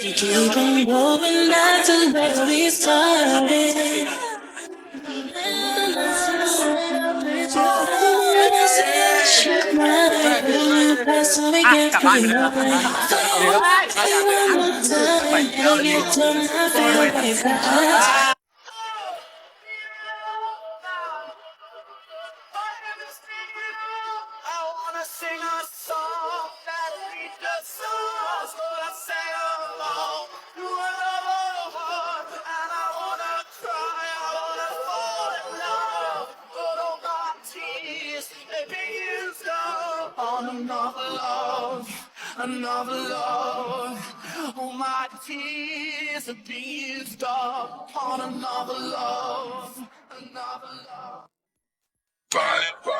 Keep on going back to where we started. You. I wanna sing a song another love. All my tears are being used up on another love, another love. Bye, bye.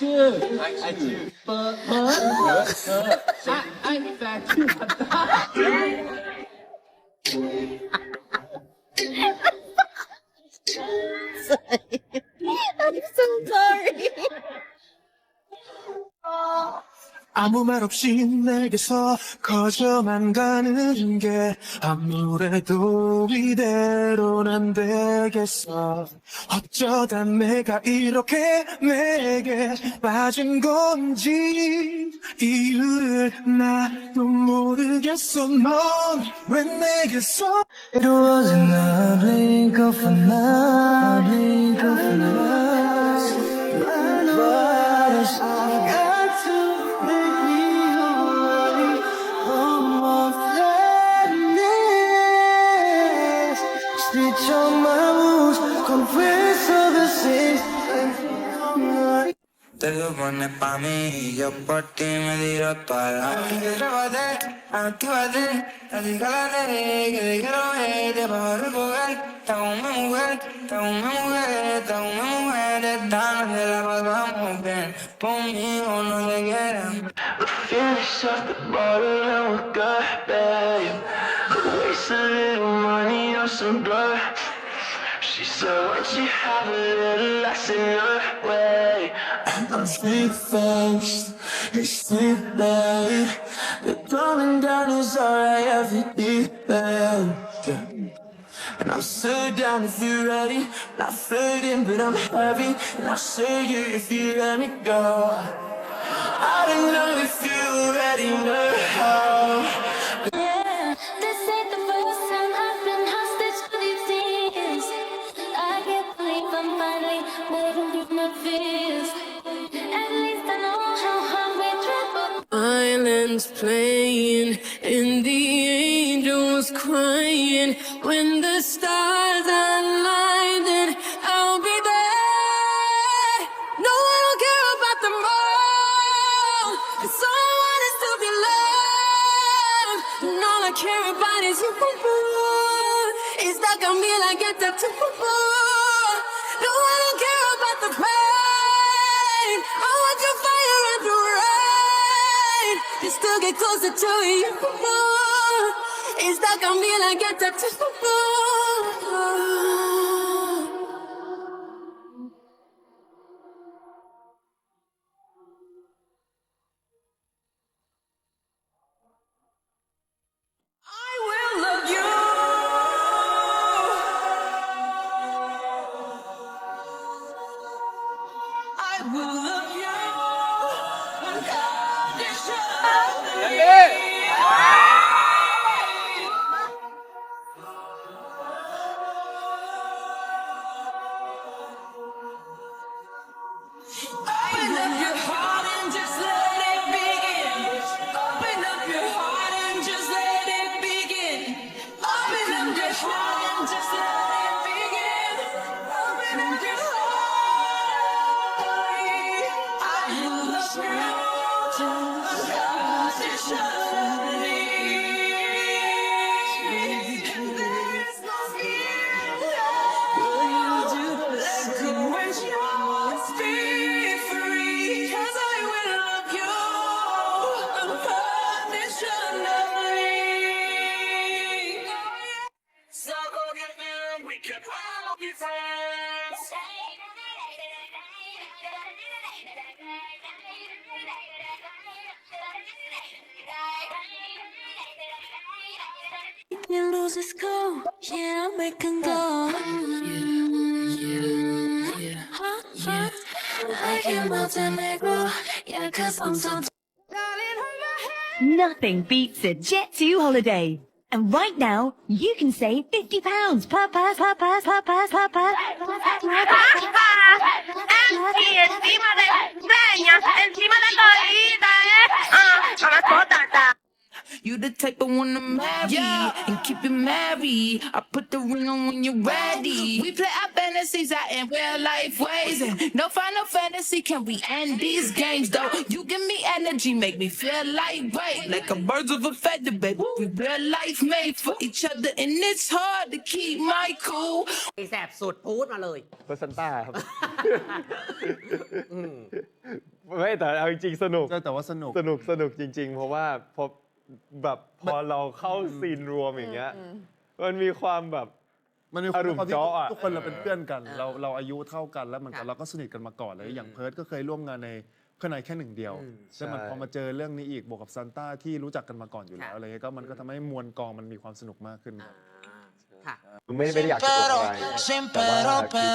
Eeny, meeny, miny, mo, lover. Shawty is a eeny, meeny, miny, mo, lover. Shawty is 아무 말 없이 내게서 커져만 가는 게 아무래도 이대로는 안 되겠어. 어쩌다 내가 이렇게 내게 빠진 건지 이유를 나도 모르겠어. 넌 왜 내게서 It wasn't a blink of an eye, blink of an pones pa' mí y yo por ti me tiro toda la Atrévate, actívate, acícalate Que te quiero ver, te puedo recoger Estás una mujer, estás una mujer, estás una mujer Esta noche la pasamos bien, conmigo no te quieren Finish up the bottle and we're good, babe Waste a little money on some blood She said, once you have a little, I said, no way. I'm sleep fast, it's sleep late. The coming down is alright, everything bad. Yeah. And I'm so down if you're ready. Not flirting, but I'm heavy. And I'll say you if you let me go. I don't know if you're ready, no. Yeah, Violence playing and the angels crying. When the stars align then I'll be there. No I don't care about them all I want is to be loved. And all I care about is you. It's stuck on me like tattoo no I don't care about the pain to get closer to you. It's stuck on me like a You lose go, yeah, I'll make him go. Hot, hot. I can Montenegro, yeah, cause I'm so Nothing beats a Jet2 holiday. And right now, you can save £50 per pass, per pass, per pass, per pass. encima de leña, encima de todita, eh. Ah, a las botas. You the type of wanna marry and keep it married. I put the ring on when you're ready. We play our fantasies out in real life ways. And no final fantasy can we end these games though. You give me energy, make me feel lightweight. Like a birds of a feather, baby. We real life made for each other, and it's hard to keep my cool. แสบสุดพูดมาเลย เพอร์ซันต้าครับ ไม่แต่เอาจริงๆสนุก แต่แต่ว่าสนุก สนุกสนุกจริง ๆ เพราะว่าพอ แบบพอเราเข้าซีนรวมอย่างเงี้ยมันมีความแบบมันมีอารมณ์ความที่เจาะอะทุกคนเราเป็นเพื่อนกันอ่าเราเราอายุเท่ากันแล้วมันค่ะเราก็สนิทกันมาก่อนเลยอย่างเพิร์ดก็เคยร่วมงานในข้างในแค่หนึ่งเดียวอืมแล้วมันพอมาเจอเรื่องนี้อีกบวกกับซันต้าที่รู้จักกันมาก่อนอยู่แล้วค่ะอะไรเงี้ยก็มันก็ทำให้มวลกองมันมีความสนุกมากขึ้น ครับอ่าค่ะ ไม่ไม่ได้อยากจะกดอะไรแต่ว่าคือ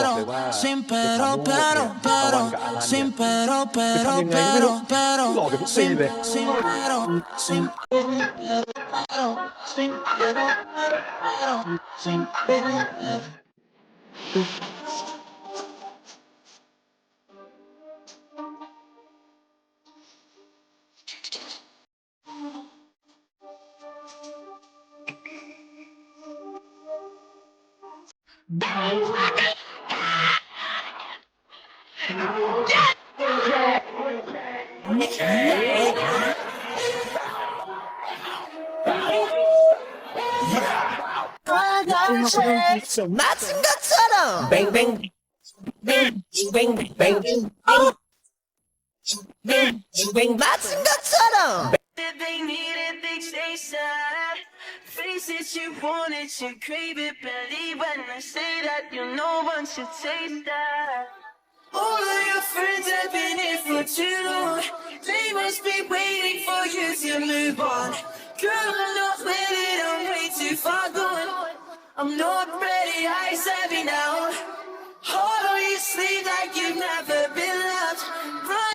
บอกเลยว่าในความร่วมมือเนี่ยตะวันกับอารันเนี่ยคือทำยังไงก็ไม่รู้หลอกกันทุกซีนเลย 맞은 것처럼 뱅뱅 뱅뱅 뱅뱅 뱅뱅 맞은 것처럼 Did they need a fixation? Face it, you want it, you crave it. Believe when I say that you know one should taste that. All of your friends have been here for too long. They must be waiting for you to move on. Girl, I'm not ready, I'm way too far gone. I'm not ready, eyes heavy now. Heart on your sleeve like you've never been loved. Run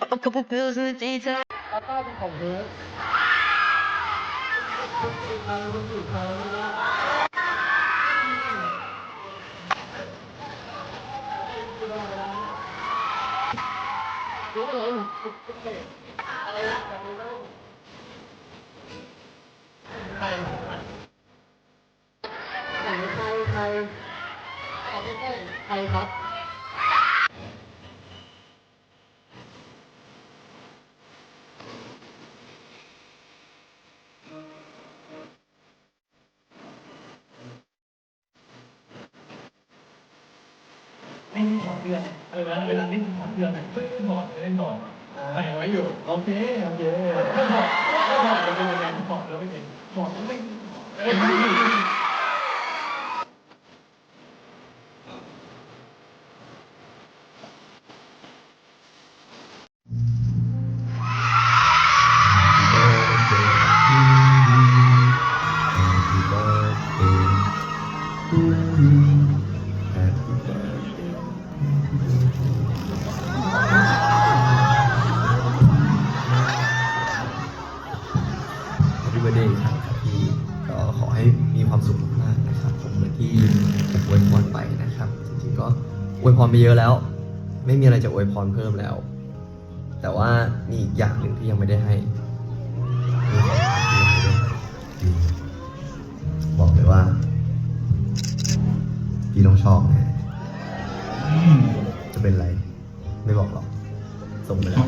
A couple pills in the daytime นสามเดือนเออเวลาเล่นสามเดือนเพิ่งนอนเล่นนอนแต่ไว้อยู่โอเคโอเคบอกบอดแล้วเป็นยังไงบอกแล้วเป็นยับอดไม่ ไปเยอะแล้ว ไม่มีอะไรจะอวยพรเพิ่มแล้ว แต่ว่ามีอีกอย่างหนึ่งที่ยังไม่ได้ให้ บอกเลยว่า พี่ต้องชอบแน่จะเป็นไร ไม่บอกหรอก ส่งไปแล้ว